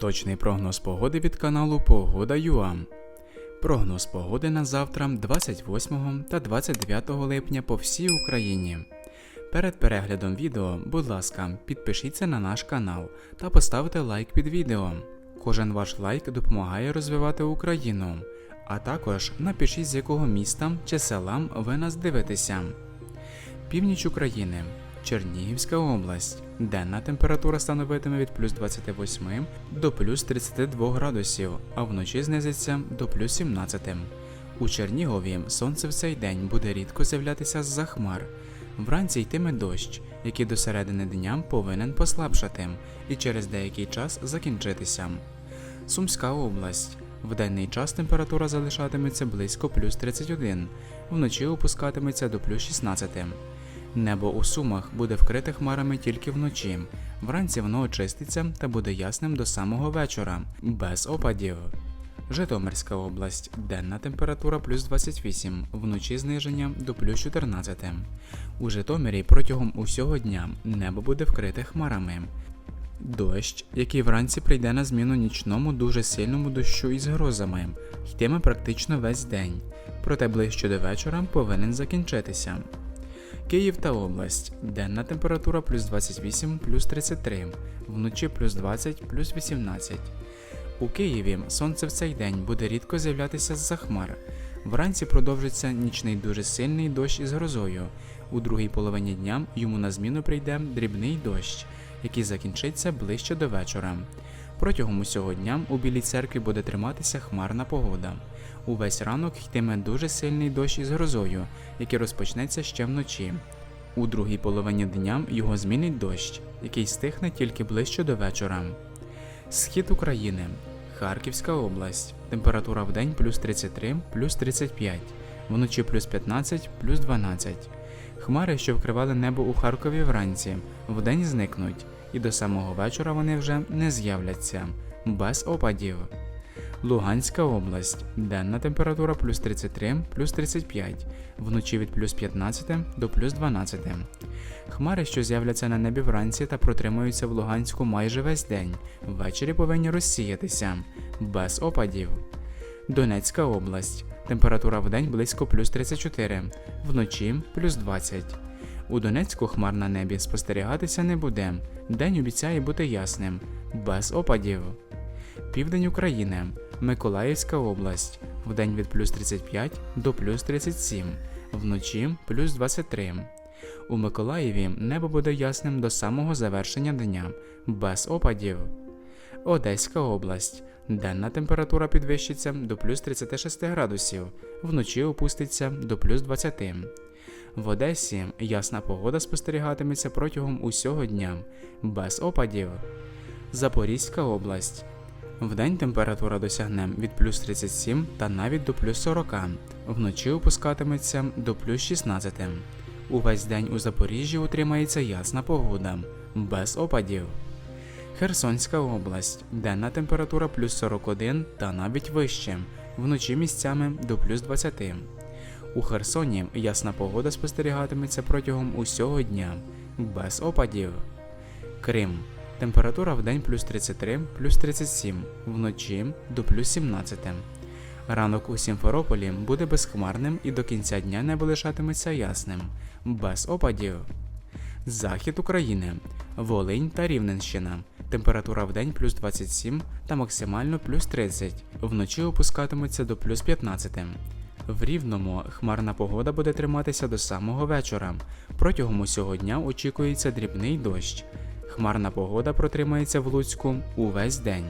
Точний прогноз погоди від каналу Погода ЮА. Прогноз погоди на завтра, 28 та 29 липня по всій Україні. Перед переглядом відео, будь ласка, підпишіться на наш канал та поставте лайк під відео. Кожен ваш лайк допомагає розвивати Україну. А також напишіть, з якого міста чи села ви нас дивитеся. Північ України, Чернігівська область. Денна температура становитиме від плюс 28 до плюс 32 градусів, а вночі знизиться до плюс 17. У Чернігові сонце в цей день буде рідко з'являтися з-за хмар. Вранці йтиме дощ, який до середини дня повинен послабшати і через деякий час закінчитися. Сумська область. В денний час температура залишатиметься близько плюс 31, вночі опускатиметься до плюс 16. Небо у Сумах буде вкрите хмарами тільки вночі. Вранці воно очиститься та буде ясним до самого вечора, без опадів. Житомирська область. Денна температура плюс 28, вночі зниження до плюс 14. У Житомирі протягом усього дня небо буде вкрите хмарами. Дощ, який вранці прийде на зміну нічному дуже сильному дощу із грозами, йтиме практично весь день, проте ближче до вечора повинен закінчитися. Київ та область. Денна температура плюс 28 плюс 33, вночі плюс 20 плюс 18. У Києві сонце в цей день буде рідко з'являтися з-за хмар. Вранці продовжиться нічний дуже сильний дощ із грозою. У другій половині дня йому на зміну прийде дрібний дощ, який закінчиться ближче до вечора. Протягом усього дня у Білій церкві буде триматися хмарна погода. Увесь ранок йтиме дуже сильний дощ із грозою, який розпочнеться ще вночі. У другій половині дня його змінить дощ, який стихне тільки ближче до вечора. Схід України. Харківська область. Температура в день плюс 33, плюс 35, вночі плюс 15, плюс 12. Хмари, що вкривали небо у Харкові вранці, вдень зникнуть, і до самого вечора вони вже не з'являться, без опадів. Луганська область. Денна температура плюс 33, плюс 35, вночі від плюс 15 до плюс 12. Хмари, що з'являться на небі вранці та протримуються в Луганську майже весь день, ввечері повинні розсіятися, без опадів. Донецька область. Температура в день близько плюс 34, вночі плюс 20. У Донецьку хмар на небі спостерігатися не буде. День обіцяє бути ясним, без опадів. Південь України, Миколаївська область. Вдень від плюс 35 до плюс 37, вночі плюс 23. У Миколаєві небо буде ясним до самого завершення дня, без опадів. Одеська область. Денна температура підвищиться до плюс 36 градусів, вночі опуститься до плюс 20. В Одесі ясна погода спостерігатиметься протягом усього дня, без опадів. Запорізька область. Вдень температура досягне від плюс 37 та навіть до плюс 40, вночі опускатиметься до плюс 16. Увесь день у Запоріжжі утримається ясна погода, без опадів. Херсонська область. Денна температура плюс 41 та навіть вище, вночі місцями до плюс 20. У Херсоні ясна погода спостерігатиметься протягом усього дня, без опадів. Крим. Температура в день плюс 33, плюс 37, вночі до плюс 17. Ранок у Сімферополі буде безхмарним і до кінця дня небо лишатиметься ясним, без опадів. Захід України, Волинь та Рівненщина. Температура в день плюс 27 та максимально плюс 30, вночі опускатиметься до плюс 15. В Рівному хмарна погода буде триматися до самого вечора. Протягом усього дня очікується дрібний дощ. Хмарна погода протримається в Луцьку увесь день.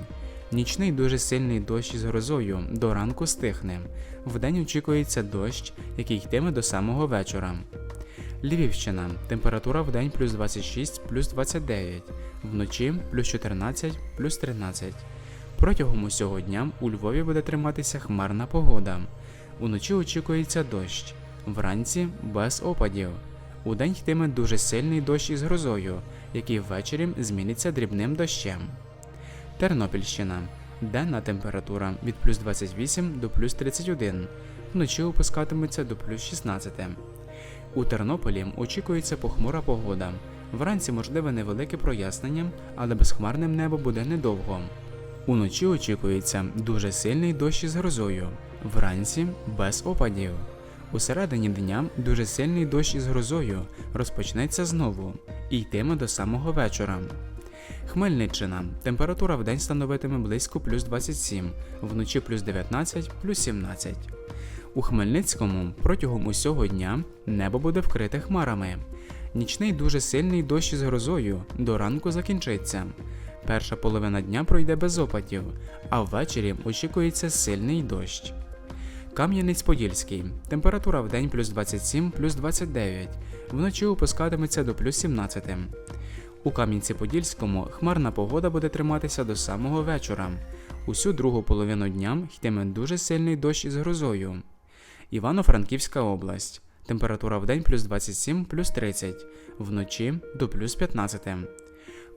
Нічний дуже сильний дощ із грозою до ранку стихне. Вдень очікується дощ, який йтиме до самого вечора. Львівщина. Температура в день плюс 26, плюс 29, вночі плюс 14, плюс 13. Протягом усього дня у Львові буде триматися хмарна погода. Уночі очікується дощ, вранці без опадів. Удень йтиме дуже сильний дощ із грозою, який ввечері зміниться дрібним дощем. Тернопільщина. Денна температура від плюс 28 до плюс 31, вночі опускатиметься до плюс 16. У Тернополі очікується похмура погода. Вранці можливе невелике прояснення, але безхмарним небо буде недовго. Уночі очікується дуже сильний дощ із грозою, вранці без опадів. У середині дня дуже сильний дощ із грозою розпочнеться знову і йтиме до самого вечора. Хмельниччина. Температура в день становитиме близько плюс 27, вночі плюс 19, плюс 17. У Хмельницькому протягом усього дня небо буде вкрите хмарами. Нічний дуже сильний дощ із грозою до ранку закінчиться. Перша половина дня пройде без опадів, а ввечері очікується сильний дощ. Кам'янець-Подільський. Температура в день плюс 27, плюс 29. Вночі опускатиметься до плюс 17. У Кам'янці-Подільському хмарна погода буде триматися до самого вечора. Усю другу половину дня йтиме дуже сильний дощ із грозою. Івано-Франківська область. Температура в день плюс 27, плюс 30, вночі до плюс 15.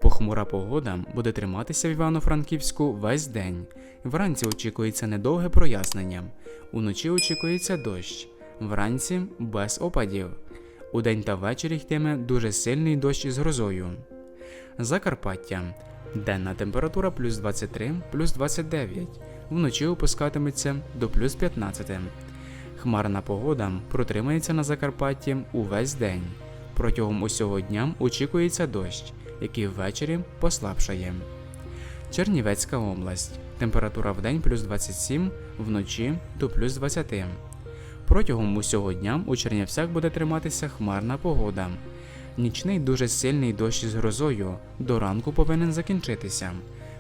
Похмура погода буде триматися в Івано-Франківську весь день. Вранці очікується недовге прояснення. Уночі очікується дощ. Вранці без опадів. Удень та ввечері йтиме дуже сильний дощ із грозою. Закарпаття. Денна температура плюс 23, плюс 29. Вночі опускатиметься до плюс 15. Хмарна погода протримається на Закарпатті увесь день. Протягом усього дня очікується дощ, який ввечері послабшає. Чернівецька область. Температура в день плюс 27, вночі до плюс 20. Протягом усього дня у Чернівцях буде триматися хмарна погода. Нічний дуже сильний дощ з грозою до ранку повинен закінчитися.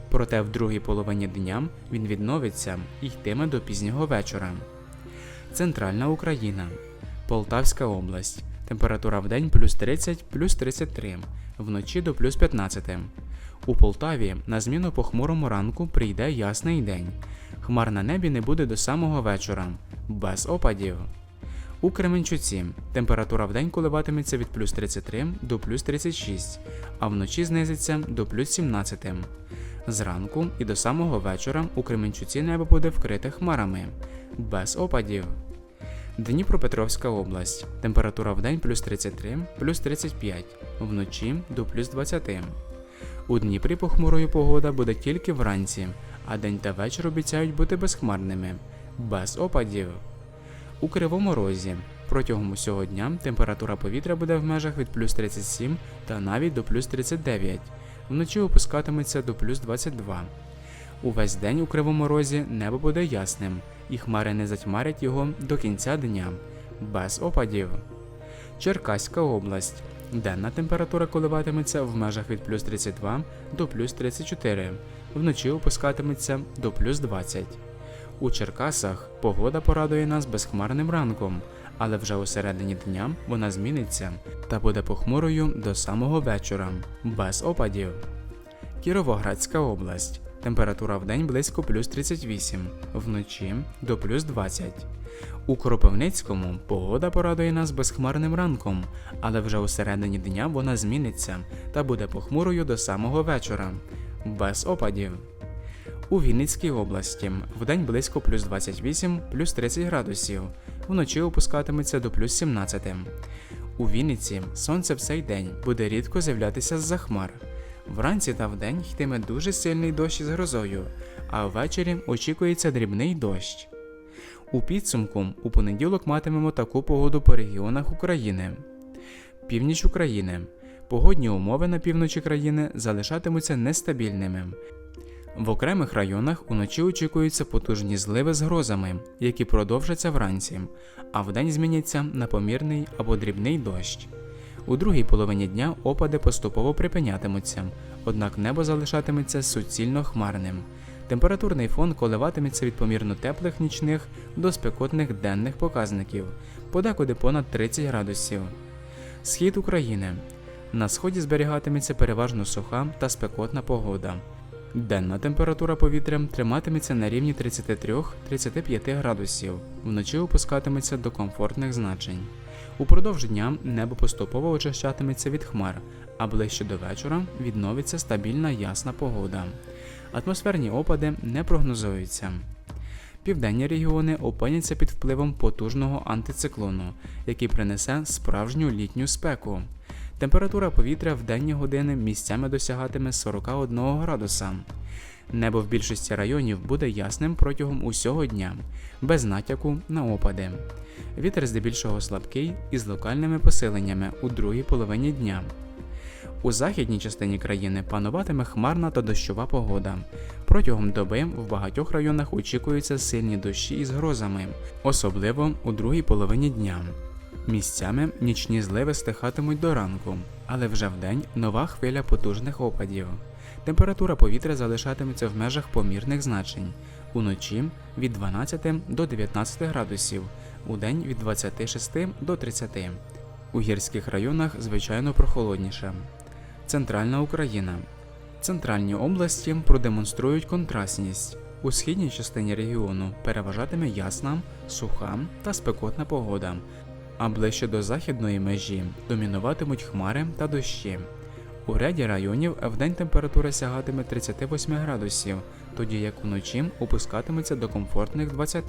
Проте в другій половині дня він відновиться і йтиме до пізнього вечора. Центральна Україна, Полтавська область. Температура в день плюс 30, плюс 33, вночі до плюс 15. У Полтаві на зміну похмурому ранку прийде ясний день. Хмар на небі не буде до самого вечора, без опадів. У Кременчуці температура в день коливатиметься від плюс 33 до плюс 36, а вночі знизиться до плюс 17. Зранку і до самого вечора у Кременчуці небо буде вкрите хмарами, без опадів. Дніпропетровська область. Температура в день плюс 33, плюс 35, вночі до плюс 20. У Дніпрі похмурою погода буде тільки вранці, а день та вечір обіцяють бути безхмарними, без опадів. У Кривому Розі протягом усього дня температура повітря буде в межах від плюс 37 та навіть до плюс 39, вночі опускатиметься до плюс 22. Увесь день у Кривому Розі небо буде ясним, і хмари не затьмарять його до кінця дня, без опадів. Черкаська область. Денна температура коливатиметься в межах від плюс 32 до плюс 34, вночі опускатиметься до плюс 20. У Черкасах погода порадує нас безхмарним ранком, але вже у середині дня вона зміниться та буде похмурою до самого вечора, без опадів. Кіровоградська область. Температура в день близько плюс 38, вночі до плюс 20. У Кропивницькому погода порадує нас безхмарним ранком, але вже у середині дня вона зміниться та буде похмурою до самого вечора, без опадів. У Вінницькій області вдень близько плюс 28, плюс 30 градусів, вночі опускатиметься до плюс 17. У Вінниці сонце в цей день буде рідко з'являтися з-за хмар. Вранці та вдень йтиме дуже сильний дощ із грозою, а ввечері очікується дрібний дощ. У підсумку у понеділок матимемо таку погоду по регіонах України. Північ України. Погодні умови на півночі країни залишатимуться нестабільними. В окремих районах уночі очікуються потужні зливи з грозами, які продовжаться вранці, а вдень зміняться на помірний або дрібний дощ. У другій половині дня опади поступово припинятимуться, однак небо залишатиметься суцільно хмарним. Температурний фон коливатиметься від помірно теплих нічних до спекотних денних показників, подекуди понад 30 градусів. Схід України. На сході зберігатиметься переважно суха та спекотна погода. Денна температура повітря триматиметься на рівні 33-35 градусів, вночі опускатиметься до комфортних значень. Упродовж дня небо поступово очищатиметься від хмар, а ближче до вечора відновиться стабільна ясна погода. Атмосферні опади не прогнозуються. Південні регіони опиняться під впливом потужного антициклону, який принесе справжню літню спеку. Температура повітря в денні години місцями досягатиме 41 градуса. Небо в більшості районів буде ясним протягом усього дня, без натяку на опади. Вітер здебільшого слабкий із локальними посиленнями у другій половині дня. У західній частині країни пануватиме хмарна та дощова погода. Протягом доби в багатьох районах очікуються сильні дощі із грозами, особливо у другій половині дня. Місцями нічні зливи стихатимуть до ранку, але вже вдень нова хвиля потужних опадів. Температура повітря залишатиметься в межах помірних значень. Уночі від 12 до 19 градусів, удень від 26 до 30. У гірських районах звичайно прохолодніше. Центральна Україна. Центральні області продемонструють контрастність. У східній частині регіону переважатиме ясна, суха та спекотна погода, а ближче до західної межі домінуватимуть хмари та дощі. У ряді районів вдень температура сягатиме 38 градусів, тоді як уночі опускатиметься до комфортних 20.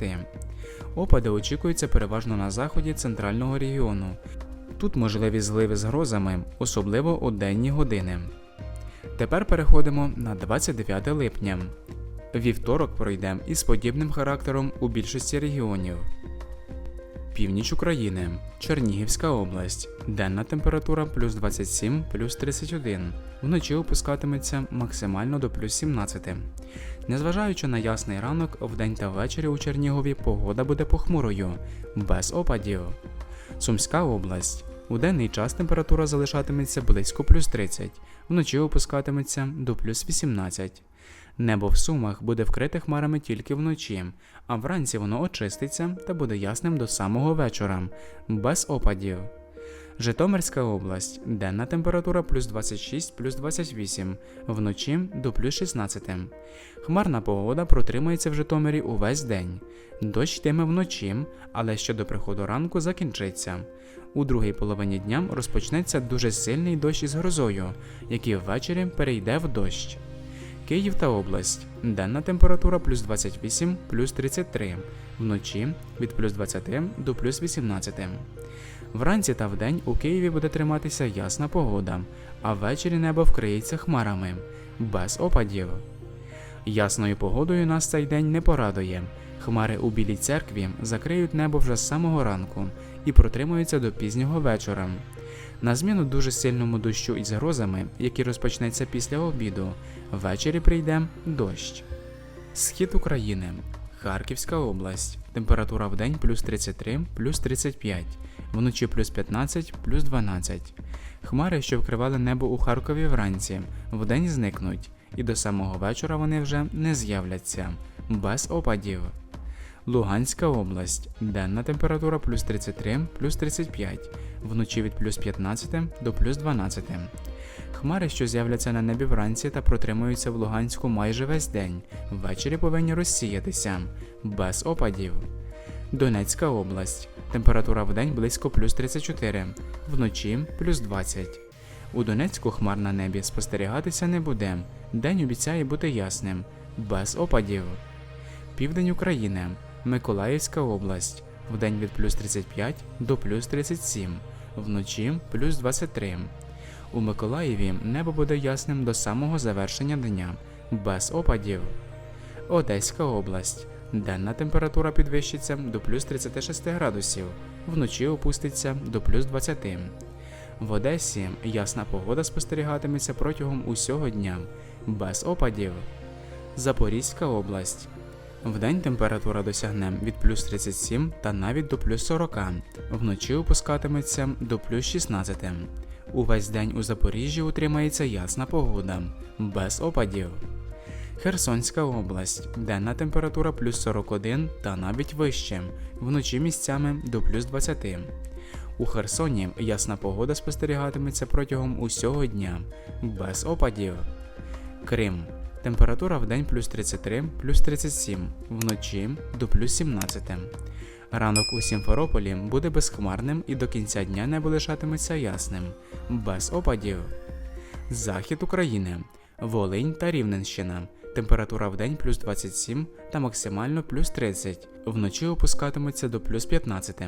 Опади очікуються переважно на заході центрального регіону. Тут можливі зливи з грозами, особливо у денні години. Тепер переходимо на 29 липня. Вівторок пройде із подібним характером у більшості регіонів. Північ України, Чернігівська область. Денна температура плюс 27, плюс 31. Вночі опускатиметься максимально до плюс 17. Незважаючи на ясний ранок, вдень та ввечері у Чернігові погода буде похмурою, без опадів. Сумська область. У денний час температура залишатиметься близько плюс 30, вночі опускатиметься до плюс 18. Небо в Сумах буде вкрите хмарами тільки вночі, а вранці воно очиститься та буде ясним до самого вечора, без опадів. Житомирська область. Денна температура плюс 26 плюс 28, вночі до плюс 16. Хмарна погода протримається в Житомирі увесь день. Дощ йтиме вночі, але ще до приходу ранку закінчиться. У другій половині дня розпочнеться дуже сильний дощ із грозою, який ввечері перейде в дощ. Київ та область. Денна температура плюс 28 плюс 33, вночі від плюс 20 до плюс 18. Вранці та вдень у Києві буде триматися ясна погода, а ввечері небо вкриється хмарами, без опадів. Ясною погодою нас цей день не порадує. Хмари у Білій церкві закриють небо вже з самого ранку і протримуються до пізнього вечора. На зміну дуже сильному дощу із грозами, який розпочнеться після обіду, ввечері прийде дощ. Схід України. Харківська область. Температура в день плюс 33, плюс 35, вночі плюс 15, плюс 12. Хмари, що вкривали небо у Харкові вранці, вдень зникнуть, і до самого вечора вони вже не з'являться, без опадів. Луганська область. Денна температура плюс 33, плюс 35, вночі від плюс 15 до плюс 12. Хмари, що з'являться на небі вранці та протримуються в Луганську майже весь день, ввечері повинні розсіятися, без опадів. Донецька область. Температура в день близько плюс 34, вночі плюс 20. У Донецьку хмар на небі спостерігатися не буде. День обіцяє бути ясним, без опадів. Південь України. Миколаївська область. Вдень від плюс 35 до плюс 37, вночі плюс 23. У Миколаєві небо буде ясним до самого завершення дня, без опадів. Одеська область. Денна температура підвищиться до плюс 36 градусів, вночі опуститься до плюс 20. В Одесі ясна погода спостерігатиметься протягом усього дня, без опадів. Запорізька область. Вдень температура досягне від плюс 37 та навіть до плюс 40, вночі опускатиметься до плюс 16. Увесь день у Запоріжжі утримається ясна погода, без опадів. Херсонська область. Денна температура плюс 41 та навіть вище, вночі місцями до плюс 20. У Херсоні ясна погода спостерігатиметься протягом усього дня, без опадів. Крим. Температура в день плюс 33, плюс 37, вночі до плюс 17. Ранок у Сімферополі буде безхмарним і до кінця дня небо лишатиметься ясним, без опадів. Захід України, Волинь та Рівненщина. Температура в день плюс 27 та максимально плюс 30, вночі опускатиметься до плюс 15.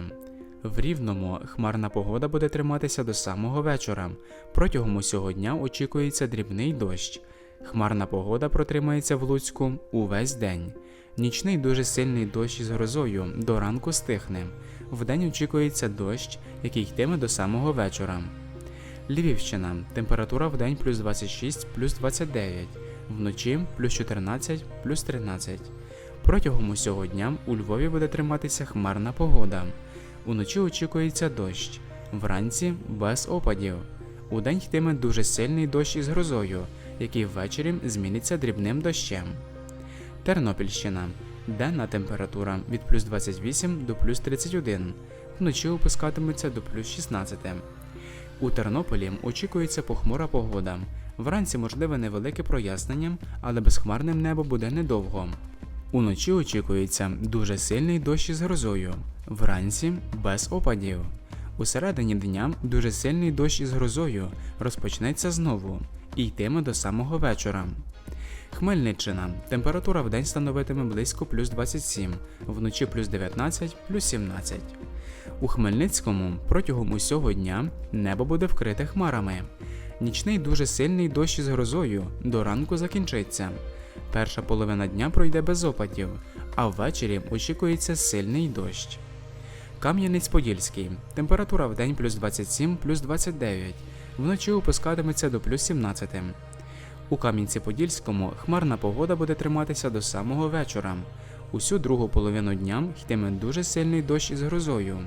В Рівному хмарна погода буде триматися до самого вечора. Протягом усього дня очікується дрібний дощ. Хмарна погода протримається в Луцьку увесь день. Нічний дуже сильний дощ із грозою до ранку стихне. Вдень очікується дощ, який йтиме до самого вечора. Львівщина. Температура вдень плюс 26, плюс 29, вночі плюс 14, плюс 13. Протягом усього дня у Львові буде триматися хмарна погода. Уночі очікується дощ, вранці без опадів. Удень йтиме дуже сильний дощ із грозою, який ввечері зміниться дрібним дощем. Тернопільщина. Денна температура від плюс 28 до плюс 31, вночі опускатиметься до плюс 16. У Тернополі очікується похмура погода. Вранці можливе невелике прояснення, але безхмарним небо буде недовго. Уночі очікується дуже сильний дощ із грозою, вранці без опадів. У середині дня дуже сильний дощ із грозою розпочнеться знову і йтиме до самого вечора. Хмельниччина. Температура в день становитиме близько плюс 27, вночі плюс 19, плюс 17. У Хмельницькому протягом усього дня небо буде вкрите хмарами. Нічний дуже сильний дощ із грозою до ранку закінчиться. Перша половина дня пройде без опадів, а ввечері очікується сильний дощ. Кам'янець-Подільський. Температура в день плюс 27, плюс 29, вночі опускатиметься до плюс 17. У Кам'янці-Подільському хмарна погода буде триматися до самого вечора. Усю другу половину дня йтиме дуже сильний дощ із грозою.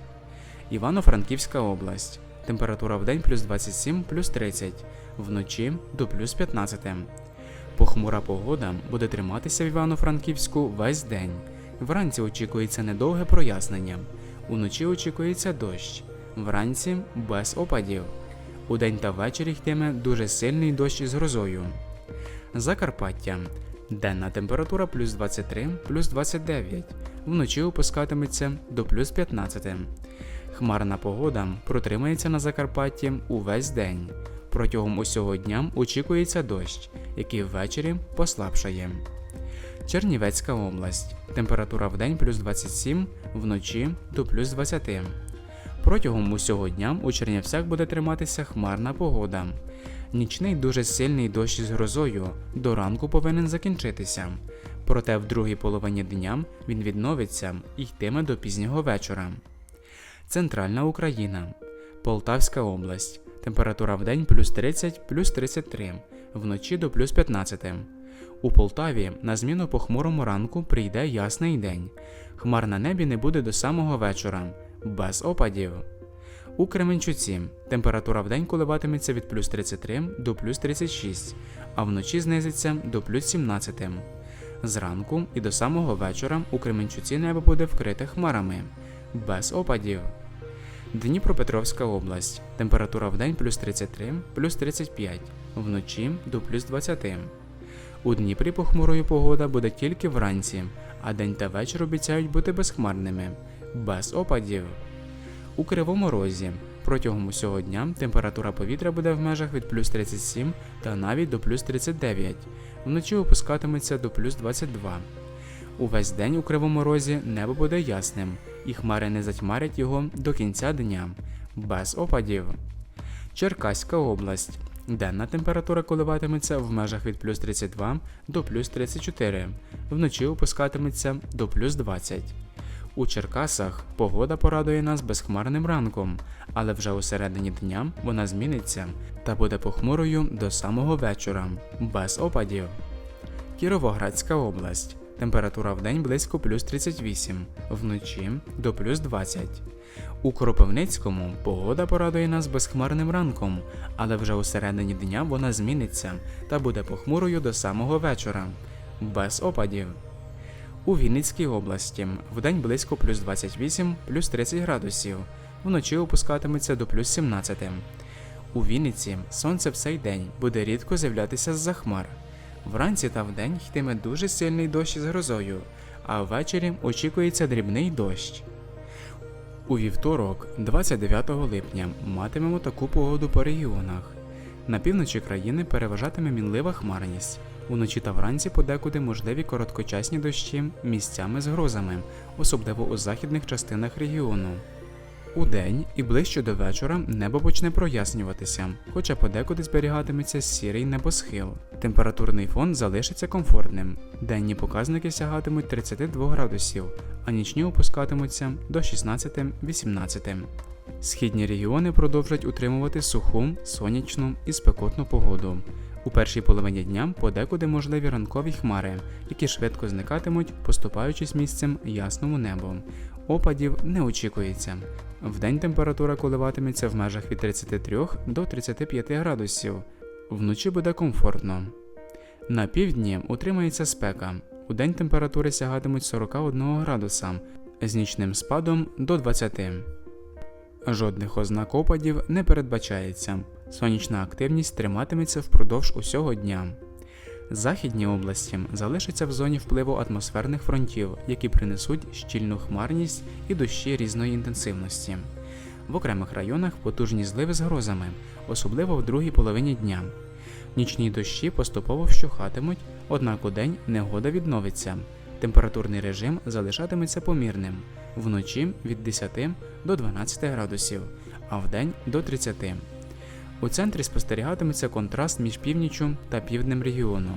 Івано-Франківська область. Температура в день плюс 27, плюс 30, вночі до плюс 15. Похмура погода буде триматися в Івано-Франківську весь день. Вранці очікується недовге прояснення. Уночі очікується дощ. Вранці без опадів. Удень та ввечері йтиме дуже сильний дощ із грозою. Закарпаття. Денна температура плюс 23, плюс 29. Вночі опускатиметься до плюс 15. Хмарна погода протримається на Закарпатті увесь день. Протягом усього дня очікується дощ, який ввечері послабшає. Чернівецька область. Температура в день плюс 27, вночі до плюс 20. Протягом усього дня у Чернівцях буде триматися хмарна погода. Нічний дуже сильний дощ із грозою до ранку повинен закінчитися. Проте в другій половині дня він відновиться і йтиме до пізнього вечора. Центральна Україна. Полтавська область. Температура в день плюс 30, плюс 33, вночі до плюс 15. У Полтаві на зміну похмурому ранку прийде ясний день. Хмар на небі не буде до самого вечора, без опадів. У Кременчуці температура в день коливатиметься від плюс 33 до плюс 36, а вночі знизиться до плюс 17. Зранку і до самого вечора у Кременчуці небо буде вкрите хмарами, без опадів. Дніпропетровська область. Температура в день плюс 33, плюс 35, вночі до плюс 20. У Дніпрі похмурою погода буде тільки вранці, а день та вечір обіцяють бути безхмарними, без опадів. У Кривому Розі протягом усього дня температура повітря буде в межах від плюс 37 та навіть до плюс 39, вночі опускатиметься до плюс 22. Увесь день у Кривому Розі небо буде ясним, і хмари не затьмарять його до кінця дня, без опадів. Черкаська область. Денна температура коливатиметься в межах від плюс 32 до плюс 34, вночі опускатиметься до плюс 20. У Черкасах погода порадує нас безхмарним ранком, але вже у середині дня вона зміниться та буде похмурою до самого вечора, без опадів. Кіровоградська область. Температура в день близько плюс 38, вночі до плюс 20. У Кропивницькому погода порадує нас безхмарним ранком, але вже у середині дня вона зміниться та буде похмурою до самого вечора, без опадів. У Вінницькій області вдень близько плюс 28, плюс 30 градусів, вночі опускатиметься до плюс 17. У Вінниці сонце в цей день буде рідко з'являтися з-за хмар. Вранці та вдень йтиме дуже сильний дощ із грозою, а ввечері очікується дрібний дощ. У вівторок, 29 липня, матимемо таку погоду по регіонах. На півночі країни переважатиме мінлива хмарність. Уночі та вранці подекуди можливі короткочасні дощі місцями з грозами, особливо у західних частинах регіону. У день і ближче до вечора небо почне прояснюватися, хоча подекуди зберігатиметься сірий небосхил. Температурний фон залишиться комфортним. Денні показники сягатимуть 32 градусів, а нічні опускатимуться до 16-18. Східні регіони продовжать утримувати суху, сонячну і спекотну погоду. У першій половині дня подекуди можливі ранкові хмари, які швидко зникатимуть, поступаючись місцем ясному небу. Опадів не очікується. Вдень температура коливатиметься в межах від 33 до 35 градусів. Вночі буде комфортно. На півдні утримається спека. У день температури сягатимуть 41 градуса, з нічним спадом до 20. Жодних ознак опадів не передбачається. Сонячна активність триматиметься впродовж усього дня. Західні області залишаться в зоні впливу атмосферних фронтів, які принесуть щільну хмарність і дощі різної інтенсивності. В окремих районах потужні зливи з грозами, особливо в другій половині дня. Нічні дощі поступово вщухатимуть, однак у день негода відновиться. Температурний режим залишатиметься помірним вночі від 10 до 12 градусів, а вдень до 30. У центрі спостерігатиметься контраст між північчю та півднем регіону.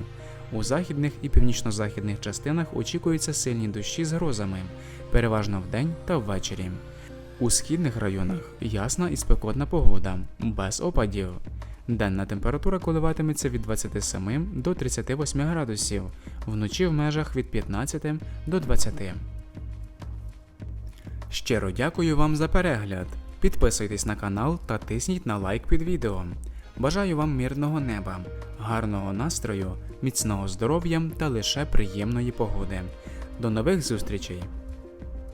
У західних і північно-західних частинах очікуються сильні дощі з грозами, переважно вдень та ввечері. У східних районах ясна і спекотна погода, без опадів. Денна температура коливатиметься від 27 до 38 градусів, вночі в межах від 15 до 20. Щиро дякую вам за перегляд. Підписуйтесь на канал та тисніть на лайк під відео. Бажаю вам мирного неба, гарного настрою, міцного здоров'я та лише приємної погоди. До нових зустрічей!